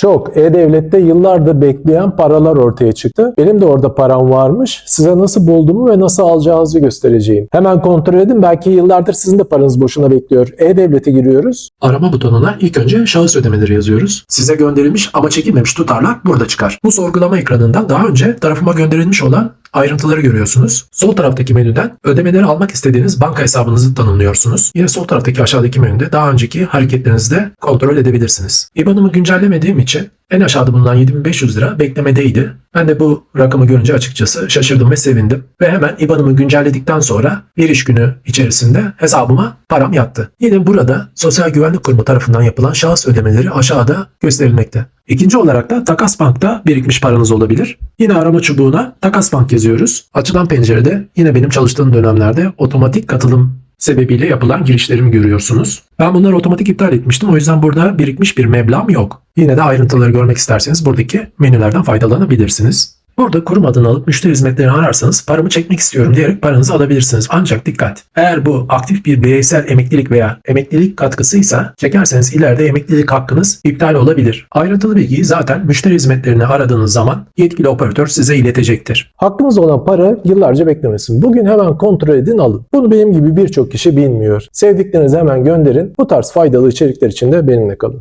Şok. E-Devlet'te yıllardır bekleyen paralar ortaya çıktı. Benim de orada param varmış. Size nasıl bulduğumu ve nasıl alacağınızı göstereceğim. Hemen kontrol edin. Belki yıllardır sizin de paranız boşuna bekliyor. E-Devlet'e giriyoruz. Arama butonuna ilk önce şahıs ödemeleri yazıyoruz. Size gönderilmiş ama çekilmemiş tutarlar burada çıkar. Bu sorgulama ekranından daha önce tarafıma gönderilmiş olan ayrıntıları görüyorsunuz. Sol taraftaki menüden ödemeleri almak istediğiniz banka hesabınızı tanımlıyorsunuz. Yine sol taraftaki aşağıdaki menüde daha önceki hareketlerinizi de kontrol edebilirsiniz. IBAN'ımı güncellemediğim için en aşağıda bulunan 7500 lira beklemedeydi. Ben de bu rakamı görünce açıkçası şaşırdım ve sevindim. Ve hemen IBAN'ımı güncelledikten sonra bir iş günü içerisinde hesabıma param yattı. Yine burada Sosyal Güvenlik Kurumu tarafından yapılan şahıs ödemeleri aşağıda gösterilmekte. İkinci olarak da Takas Bank'ta birikmiş paranız olabilir. Yine arama çubuğuna Takas Bank yazıyoruz. Açılan pencerede yine benim çalıştığım dönemlerde otomatik katılım sebebiyle yapılan girişlerimi görüyorsunuz. Ben bunları otomatik iptal etmiştim. O yüzden burada birikmiş bir meblağım yok. Yine de ayrıntıları görmek isterseniz buradaki menülerden faydalanabilirsiniz. Burada kurum adını alıp müşteri hizmetlerini ararsanız paramı çekmek istiyorum diyerek paranızı alabilirsiniz. Ancak dikkat! Eğer bu aktif bir bireysel emeklilik veya emeklilik katkısıysa çekerseniz ileride emeklilik hakkınız iptal olabilir. Ayrıntılı bilgiyi zaten müşteri hizmetlerini aradığınız zaman yetkili operatör size iletecektir. Hakkınız olan para yıllarca beklemesin. Bugün hemen kontrol edin alın. Bunu benim gibi birçok kişi bilmiyor. Sevdiklerinizi hemen gönderin. Bu tarz faydalı içerikler için de benimle kalın.